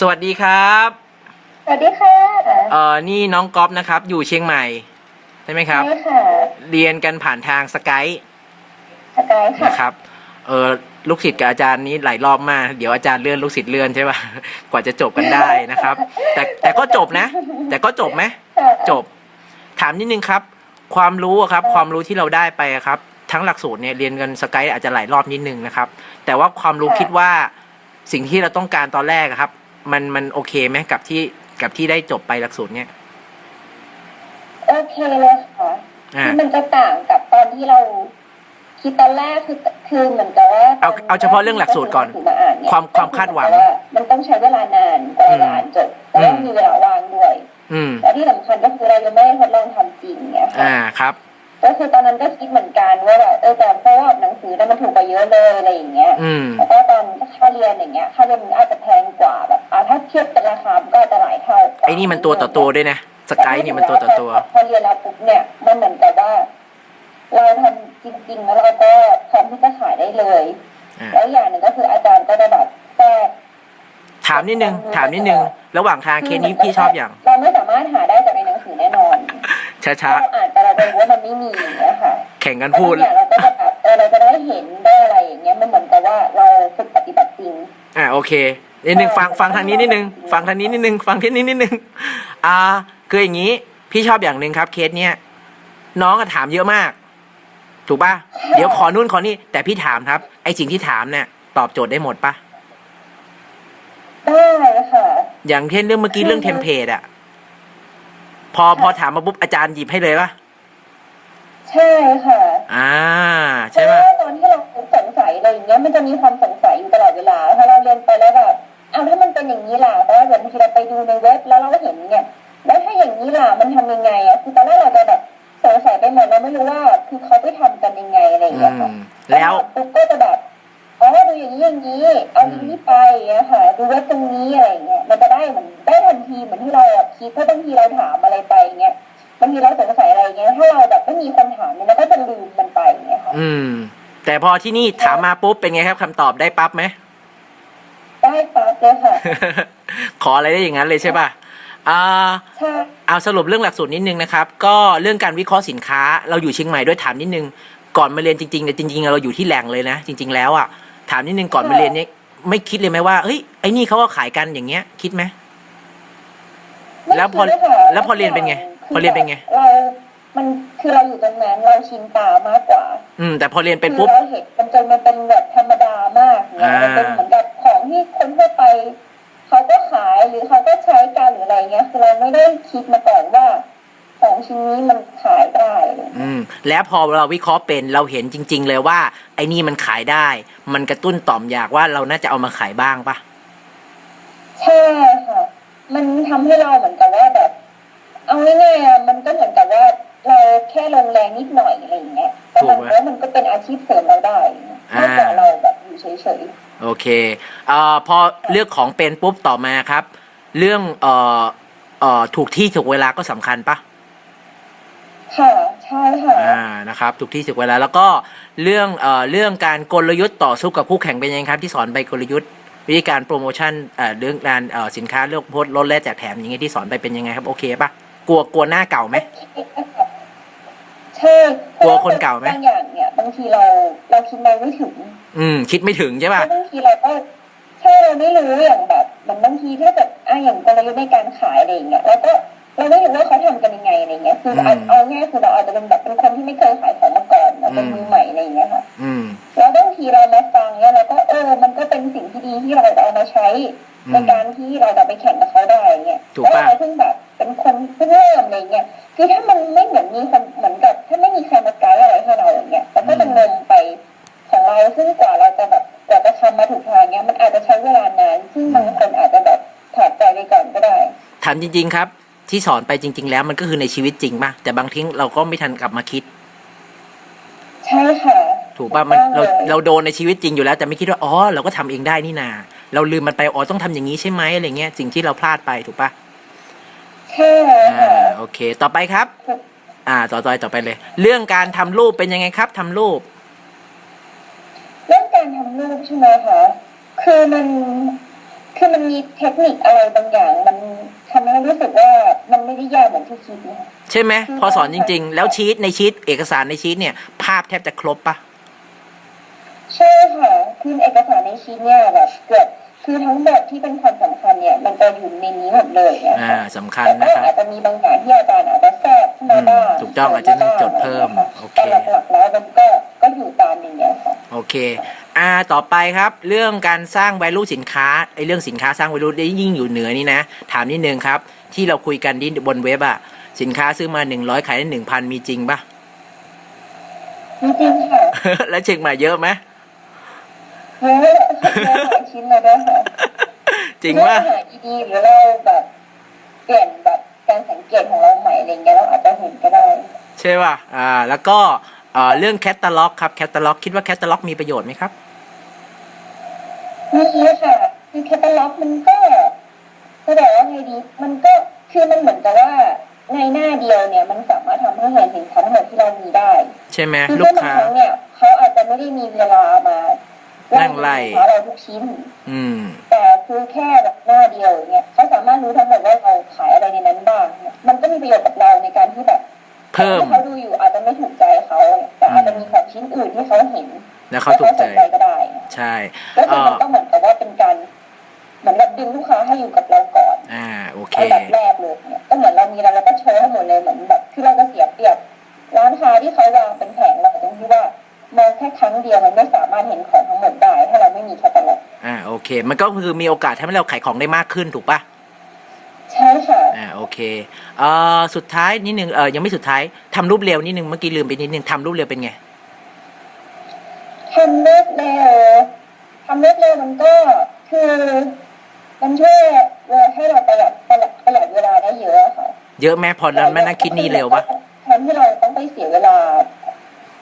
สวัสดีครับสวัสดีค่ะเอ่อนี่น้องก๊อฟนะครับ อยู่เชียงใหม่ใช่ไหมครับใช่ค่ะเรียนกันผ่านทางสกายสกายค่ะนะครับเออลูกศิษย์กับอาจารย์นี้หลายรอบมากเดี๋ยวอาจารย์เลื่อนลูกศิษย์เลื่อนใช่ป่ะ กว่าจะจบกันได้นะครับ แต่แต่ก็จบนะ แต่ก็จบไหมจบ ถามนิดนึงครับ ความรู้อะครับ ความรู้ที่เราได้ไปอะครับ ทั้งหลักสูตรเนี่ยเรียนกันสกายอาจจะหลายรอบนิดนึงนะครับ แต่ว่าความรู้คิดว่าสิ่งที่เราต้องการตอนแรกอะครับ มันมันโอเคไหมกับที่กับที่ได้จบไปหลักสูตรเนี่ยโอเคเลยค่ะอ่าคือมันจะต่างกับตอนที่เราคิดตอนแรกคือคือเหมือนกับว่าเอาเอาเฉพาะเรื่องหลักสูตรก่อนถืมาอ่นเนี่ยความความคาดหวังมันต้องใช้เวลานานกว่าเราจะอ่านจบแล้วอืมมีเวลาว่างด้วยอืมและที่สำคัญก็คือเรายังไม่ได้ทดลองทำจริงเนี่ยค่ะอ่าครับก็คือตอนนั้นก็คิดเหมือนกันว่าแบบเออแต่เพราะว่าหนังสือเนี่ยมันถูกกว่าเยอะเลยอะไรอย่างเงี้ยอืมแล้วก็ตอนค่าเรียนอย่างเงี้ยค่าเรียนมันอาจจะแพงกว่าแบบอ่าถ้าเทียบเป็นราคามันก็อาจจะหลายเท่าไอ้นี่มันตัวต่อตัวด้วยนะสกายนี่มันตัวต่อตัวพอเรียนแล้วปุ๊บเนี่ยมันเหมือนกับว่า เราทำจริงๆแล้วเราก็พร้อมที่จะขายได้เลยอ่าแล้วอย่างหนึ่งก็คืออาจารย์ก็จะแบบแทรกถามนิดนึงถามนิดนึงระหว่างทางเคสนี้พี่ชอบอย่าง เราไม่สามารถหาได้จากในหนังสือแน่นอนช้าถ้าเราอ่านแต่เราจะรู้ว่ามันไม่มีอย่างเงี้ยค่ะๆแข่งกันแล้วพูดเนี่ยเราก็จะแบบเออเราจะได้เห็นได้อะไรอย่างเงี้ยมันเหมือนกับว่าเราฝึกปฏิบัติจริง อ่าโอเค นิดนึงฟังฟังทางนี้นิดนึงฟังทางนี้นิดนึงฟังที่นี้นิดนึงอ่าคืออย่างนี้ พี่ชอบอย่างหนึ่งครับ เคสเนี้ยน้องอะถามเยอะมาก ถูกป่ะเดี๋ยวขอนู่นขอนี่แต่พี่ถามครับ ไอสิ่งที่ถามเนี่ยตอบโจทย์ได้หมดป่ะได้ค่ะอย่างเช่นเรื่องเมื่อกี้เรื่องเทมเพลตอะพอพอถามมาปุ๊บอาจารย์หยิบให้เลยป่ะใช่ค่ะอ่าเพใช่ราะป่ะว่าตอนที่เราสงสัยอะไรอย่างเงี้ยมันจะมีความสงสัยอยู่ตลอดเวลาพอเราเรียนไปแล้วแบบ อ้าวถ้ามันเป็นอย่างนี้ล่ะเพราะว่าเดี๋ยวบางทีเราไปดูในเว็บแล้วเราก็เห็นเนี่ยแล้วถ้าอย่างนี้ล่ะมันทำยังไงอะคือตอนแรกเราจะแบบสงสัยไปหมดเราไม่รู้ว่า คือเขาไปทำกันยังไงอะไรอย่างอืเงี้ยค่ะมแล้วปุ๊บก็จะแบบอ๋อดูอย่างนี้อย่างนี้เอาลิงก์นี้ไปอะค่ะดูเว็บตรงนี้อะไรอย่างเงี้ยมันจะได้เหมือนได้ทันทีเหมือนที่เราแบบคิดเพราะบางทีเราถามอะไรไปเงี้ยบางทีเราสงสัยอะไรเงี้ยถ้าเราแบบไม่มีคนถามเนี่ยเราก็จะลืมมันไปเงี้ยค่ะอืม แต่พอที่นี่ถามมาปุ๊บเป็นไงครับคำตอบได้ปั๊บไหมได้ปั๊บ เลยค่ะ ขออะไรได้อย่างนั้นเลยใช่ป่ะอ่าใช่เอาสรุปเรื่องหลักสูตรนิดนึงนะครับ ก็เรื่องการวิเคราะห์สินค้า เราอยู่เชียงใหม่ด้วยถามนิดนึง ก่อนมาเรียนจริงๆเนี่ยจริงๆ เราอยู่ที่แหล่งเลยนะ จริง ๆ แล้วอะถามนิดนึงก่อนมาเรียนเนี่ยไม่คิดเลยไหมว่าเฮ้ยไอ้นี่เขาก็ขายกันอย่างเงี้ย คิดไหมไม่แล้วพอคิดะแล้วพอเรียนเป็นไง พอเรียนเป็นไงเรา มันคือเราอยู่ตรงนั้นเราชินตามากกว่า อืม แต่พอเรียนเป็นคือปุ๊บเราเห็นมันจนมันเป็นแบบธรรมดามากเนี่ยอ่ามัมันเป็นเหมือนกับของที่คนทั่วไปเขาก็ขายหรือเขาก็ใช้กันหรืออะไรเงี้ยคือเราไม่ได้คิดมาก่อนว่า ของชิ้นนี้มันขายได้อะไรเลยอืม แล้วพอเราวิเคราะห์เป็นเราเห็นจริง ๆ เลยว่า ไอ้นี่มันขายได้ มันกระตุ้นต่อมอยากว่าเราน่าจะเอามาขายบ้างปะใช่ค่ะ มันทำให้เราเหมือนกับว่าแบบเอาง่ายๆอะมันก็เหมือนกับว่า เราแค่ลงแรงนิดหน่อยอะไรอย่างเงี้ยแต่มันแล้วมันก็เป็นอาชีพเสริมเราได้มากกว่าเราแบบอยู่เฉยๆโอเคเอ่อพอเลือกของเป็นปุ๊บต่อมาครับ เรื่องเอ่อเอ่อถูกที่ถูกเวลาก็สำคัญปะค่ะใช่ค่ะอ่านะครับถูกที่ถูกเวลาแล้วก็เรื่องเอ่อเรื่องการกลยุทธ์ต่อสู้กับคู่แข่งเป็นยังไงครับ ที่สอนไปกลยุทธ์วิธีการโปรโมชั่นเอ่อเรื่องการเอ่อสินค้าเลือกโพสต์ลดแลกแจกแถมอย่างเงี้ยที่สอนไปเป็นยังไงครับ โอเคปะกลัวกลัวหน้าเก่าไหม ใช่กลัวคนเก่าไหม บางอย่างเนี่ยบางทีเราเราคิดไปไม่ถึงอืม คิดไม่ถึงใช่เพปะราะบางทีเราก็ใช่เราไม่รู้อย่างแบบเหมือนบางทีถ้าแบบอะอย่างกลยุทธ์ในการขายอะไรอย่างเงี้ยเราก็เราไม่รู้ว่าเขาทำกันยังไงอะไรเงี้ยคือเอาเอาง่ายคือเราอาจจะเป็นแบบเป็นคนที่ไม่เคยขายของมาก่อนเราเป็นมือใหม่อะไรอย่างเงี้ยค่ะ อืม แล้วบางทีเรามาฟังเนี่ยเราก็เออ มันก็เป็นสิ่งที่ดีที่เราจะเอามาใช้ อืมในการที่เราจะไปแข่งกับเขาได้เงี้ยถูกแล้วปะเราเพิ่งแบบ เป็นคนเพิ่งเริ่มอะไรเงี้ยคือถ้ามันไม่เหมือนมีคนเหมือนกับถ้าไม่มีใครมาไกด์อะไรให้เราอย่างเงี้ยเราก็จะงงไปของเราซึ่งกว่าเราจะแบบกว่าจะทำมาถูกทางเงี้ยมันอาจจะใช้เวลานานซึ่งบางคนอาจจะแบบถอดใจไปก่อนก็ได้ถามจริง ๆ ครับ ที่สอนไปจริง ๆ แล้วมันก็คือในชีวิตจริงป่ะแต่บางทีเราก็ไม่ทันกลับมาคิด ใช่ค่ะถูกป่ะมันถูเรากต้องลยเราโดนในชีวิตจริงอยู่แล้ว แต่ไม่คิดว่าอ๋อเราก็ทำเองได้นี่นา เราลืมมันไปอ๋อต้องทำอย่างนี้ใช่ไหมอะไรเงี้ยสิ่งที่เราพลาดไปถูกป่ะใช่อ่าโอเค ต่อไปครับ อ่า ต่อต่อต่อไปเลย เรื่องการทำรูปเป็นยังไงครับทำรูป เรื่องการทำรูปใช่ไหมคะคือมันคือมันมีเทคนิคอะไรบางอย่าง มันทำให้รู้สึกว่ามันไม่ได้ยากเหมือนที่คิดนะคะใช่ไหมพอสอนจริง ๆ แล้วชีตในชีตเอกสารในชีตเนี่ย ภาพแทบจะครบปะ ใช่ค่ะคือเอกสารในชิ้นเนี่ยแบบเกือบ คือทั้งหมดที่เป็นความสำคัญเนี่ย มันจะอยู่ในนี้หมดเลยเนี่ยอ่าค่ะสำคัญแต่นะก็ครับ อาจจะมีบางอย่างที่อาจารย์อาจจะแทรกขึ้นมาบ้างอืมถูกต้องอาจจะต้องจดเพิ่มโอเค แต่หลักๆแล้วมันก็ก็อยู่ตามอย่างเงี้ยค่ะโอเค อ่า ต่อไปครับ เรื่องการสร้าง value สินค้าไอ้เรื่องสินค้าสร้าง value ได้ยิ่งอยู่เหนือนี่นะ ถามนิดนึงครับ ที่เราคุยกันที่บนเว็บอะสินค้าซื้อมา 100 ขายได้ 1,000 มีจริงปะ จริงๆค่ะ แล้วเช็คมาเยอะไหม เยอะเยหาชิ้นเลยด้วยค่ะจริงว่าหาดีๆหรือเราแบบเปลี่ยนแบบการสังเกตของเราใหม่อะไรเงี้ยเราอาจจะเห็นก็ได้ ใช่ป่ะอ่า แล้วก็เอ่อเรื่องแคตตาล็อกครับแคตตาล็อกคิดว่าแคตตาล็อกมีประโยชน์ไหมครับมีค่ะคือแคตตาล็อกมันก็แสดงว่าไงดีมันก็คือมันเหมือนกับว่าในหน้าเดียวเนี่ยมันสามารถทำให้เห็นสินค้าทั้งหมดที่เรามีได้ ใช่ไหมลูเพื่อกนบางค้าครั้งเนี่ยเขาอาจจะไม่ได้มีเวลามา นั่งไล่สินค้าเราทุกชิ้น อืม แต่คือแค่แบบหน้าเดียวอย่างเนี่ยเขาสามารถรู้ทั้งหมดว่าเราขายอะไรในนั้นบ้างเนี่ยมันก็มีประโยชน์กับเราในการที่แบบเพิ่มที่เขาดูอยู่อาจจะไม่ถูกใจเขาแต่อาจจะมีของชิ้นอื่นที่เขาเห็น แล้วเขาถูกใจแล้วก็ได้ ใช่ก็คือมันก็เหมือนกับว่าเป็นการเหมือนกับดึงลูกค้าให้อยู่กับเราก่อน อ่า โอเคอันดับแรกเลยเนี่ยก็เหมือนเรามีอะไรเราก็โชว์ให้หมดเลยเหมือนแบบคือเราจะเสียเปรียบร้านค้าที่เขาวางเป็นแผงเราตรงที่ว่า มองแค่ครั้งเดียวมันไม่สามารถเห็นของทั้งหมดได้ ถ้าเราไม่มีแคตตาล็อกอ่าโอเค มันก็คือมีโอกาสทำให้เราขายของได้มากขึ้นถูกปะใช่ค่ะอ่าโอเคเอ่อสุดท้ายนิดนึงเออยังไม่สุดท้ายทำรูปเร็วนิดนึงเมื่อกี้ลืมไปนิดนึงทำรูปเร็วเป็นไง ทำเลือกเร็วทำเลือกเร็วมันก็คือมันช่วยให้เราประหยัดประหยัดประหยัดเวลาได้เยอะค่ะเยอะแม่พอแล้วแม่นั่งคิดนี่เร็วปะแทนที่เราต้องไปเสียเวลา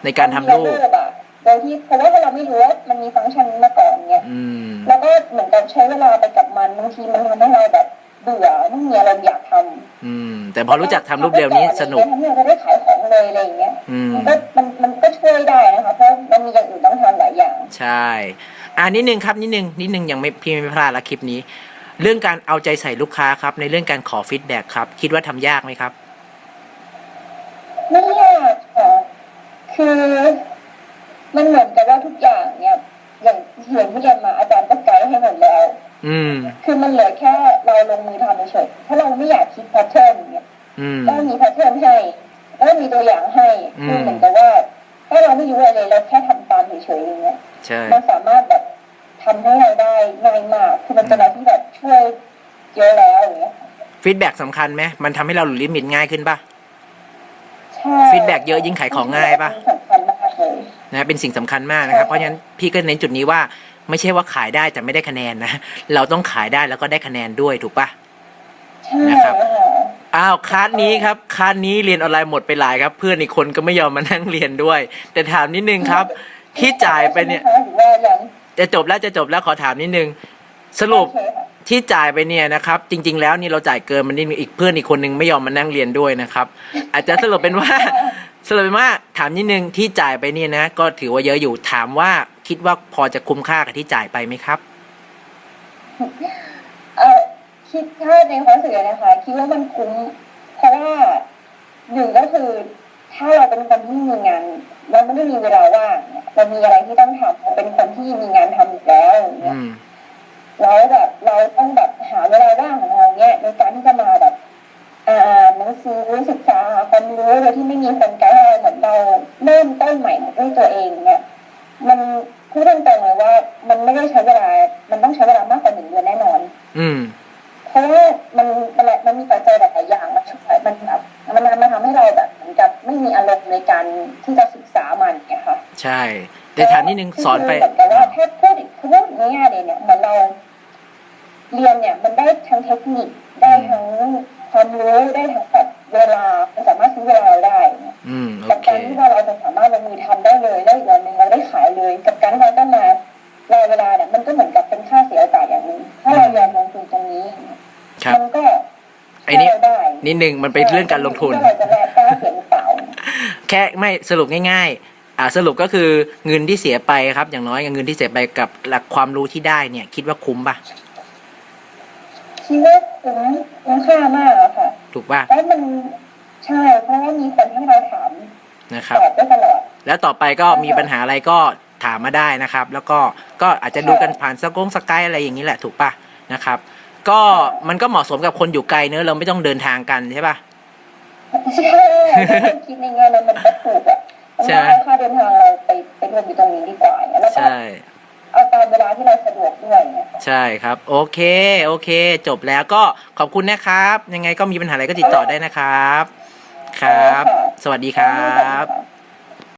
ในการทำรูปอะโดยที่เพราะว่าถ้าเราไม่รู้ว่ามันมีฟังก์ชันนี้มาก่อนเนี่ยอืมแล้วก็เหมือนกับใช้เวลาไปกับมันบางทีมันทำให้เราแบบเบื่อไม่มีอารมณ์อยากทำอืม แต่พอรู้จักทำรูปเร็วนี้สนุกทำให้เราได้ขายของเลยอะไรอย่างเงี้ยอืมมันก็มันมันก็ช่วยได้นะคะเพราะมันมีอย่างอื่นต้องทำหลายอย่าง ใช่ อ่านิดนึงครับนิดนึงนิดนึงยังไม่พี่ไม่พลาดละคลิปนี้ เรื่องการเอาใจใส่ลูกค้าครับ ในเรื่องการขอฟีดแบ็กครับ คิดว่าทำยากไหมครับ ไม่ยาก ค่ะคือมันเหมือนกับว่าทุกอย่างเนี่ย อย่างที่เรียนที่เรียนมาอาจารย์ก็ไกด์ให้หมดแล้ว อืม คือมันเหลือแค่เราลงมือทำเฉยๆถ้าเราไม่อยากคิดแพทเทิร์นเนี่ยอืมก็มีแพทเทิร์นให้แล้วก็มีตัวอย่างให้อืมคือเหมือนกับว่า ถ้าเราไม่รู้อะไรเลยเราแค่ทำตามเฉยๆอย่างเงี้ยใช่มันสามารถแบบทำให้เราได้ง่ายมาก คือมันเป็นอะไรที่แบบช่วยเยอะแล้วอย่างเงี้ยฟีดแบ็กสำคัญไหมมันทำให้เราหลุดลิมิตง่ายขึ้นปะ ใช่ feedback เยอะยิ่งขายของง่ายปะสำคัญมากเลยนะเป็นสิ่งสำคัญมากนะครับใช่เพราะฉะนั้นพี่ก็เน้นจุดนี้ว่าไม่ใช่ว่าขายได้แต่ไม่ได้คะแนนนะ เราต้องขายได้แล้วก็ได้คะแนนด้วยถูกปะใช่นะครับค่ะอ้าวคลาสนี้ครับคลาสนี้เรียนออนไลน์หมดไปหลายครับ เพื่อนอีกคนก็ไม่ยอมมานั่งเรียนด้วย แต่ถามนิดนึงครับที่จ่ายไปเนี่ยหรือว่ายังจะจบแล้วจะจบแล้วขอถามนิดนึง สรุปโอเคค่ะ ที่จ่ายไปเนี่ยนะครับ จริง ๆ แล้วนี่เราจ่ายเกินมันนิดนึงอีกเพื่อนอีกคนนึงไม่ยอมมานั่งเรียนด้วยนะครับ อาจจะสรุปเป็นว่า สรุปเป็นว่าถามนิดนึงที่จ่ายไปเนี่ยนะ ก็ถือว่าเยอะอยู่ถามว่าคิดว่าพอจะคุ้มค่ากับที่จ่ายไปไหมครับ เออคิดถ้าในความรู้สึกนะคะ คิดว่ามันคุ้มเพราะว่าหนึ่งก็คือ ถ้าเราเป็นคนที่มีงานเราไม่ได้มีเวลาว่างเนี่ยเรามีอะไรที่ต้องทำเราเป็นคนที่มีงานทำอยู่แล้วอย่างเงี้ยอืมแล้วแบบ เราต้องแบบหาเวลาว่างของเราเนี่ยในการที่จะมาแบบอ่านหนังสือศึกษาหาความรู้โดยที่ไม่มีคนไกด์ให้เราเหมือนเราเริ่มต้นใหม่ด้วยตัวเองเนี่ยมันพูดตรงๆเลยว่า มันไม่ได้ใช้เวลา มันต้องใช้เวลามากกว่าหนึ่งเดือนแน่นอน อืมเพราะว่ามันมันมันมีปัจจัยหลายๆอย่างมาช่วยมันแบบมันมันทำให้เราแบบเหมือนกับไม่มีอารมณ์ในการที่จะศึกษามันเนี่ยค่ะ ใช่แต่ถามนิดนึงสอนไป คนิคได้ทั้งความรู้ได้ทั้งแบบเวลามันสามารถซื้อเวลาเราได้เนี่ยอืมโอกับเคการที่ว่าเราจะสามารถลงมือทำได้เลยได้อีกวันหนึ่งเราได้ขายเลย กับการที่เราต้องมารอเวลาเนี่ยมันก็เหมือนกับเป็นค่าเสียโอกาสอย่างหนึ่งถ้าเรายอมลงทุนตรงนี้ครับมันก็ไอ้นี่ช่วยเราได้นิดนึงมันเป็นเรื่องการลงทุนว่าเราจะแลกได้เสียหรือเปล่าแค่ไม่สรุปง่าย ๆ อ่าสรุปก็คือเงินที่เสียไปครับ อย่างน้อยเงินที่เสียไปกับหลักความรู้ที่ได้เนี่ย คิดว่าคุ้มปะ คิดว่าคุ้มคุ้มค่ามากอะค่ะถูกป่ะแล้วมันใช่ เพราะว่ามีคนให้เราถามนะครับตอบได้ตลอดแล้วต่อไปก็มีปัญหาอะไรก็ถามมาได้นะครับ แล้วก็ก็อาจจะดูกันผ่านสกงสกายอะไรอย่างนี้แหละถูกป่ะนะครับ ก็มันก็เหมาะสมกับคนอยู่ไกลเนอะเราไม่ต้องเดินทางกันใช่ป่ะใช่ถ้าคิดในแง่นั้นมันก็ถูกอะมันใช่ไหมเอาค่าเดินทางเราไปไปรวมอยู่ตรงนี้ดีกว่าแล้วก็ใช่ เอาตามเวลาที่เราสะดวกด้วยเนี่ยใช่ครับ โอเค โอเค จบแล้วก็ขอบคุณนะครับ ยังไงก็มีปัญหาอะไรก็ติดต่อได้นะครับ ครับ สวัสดีครับค่ะ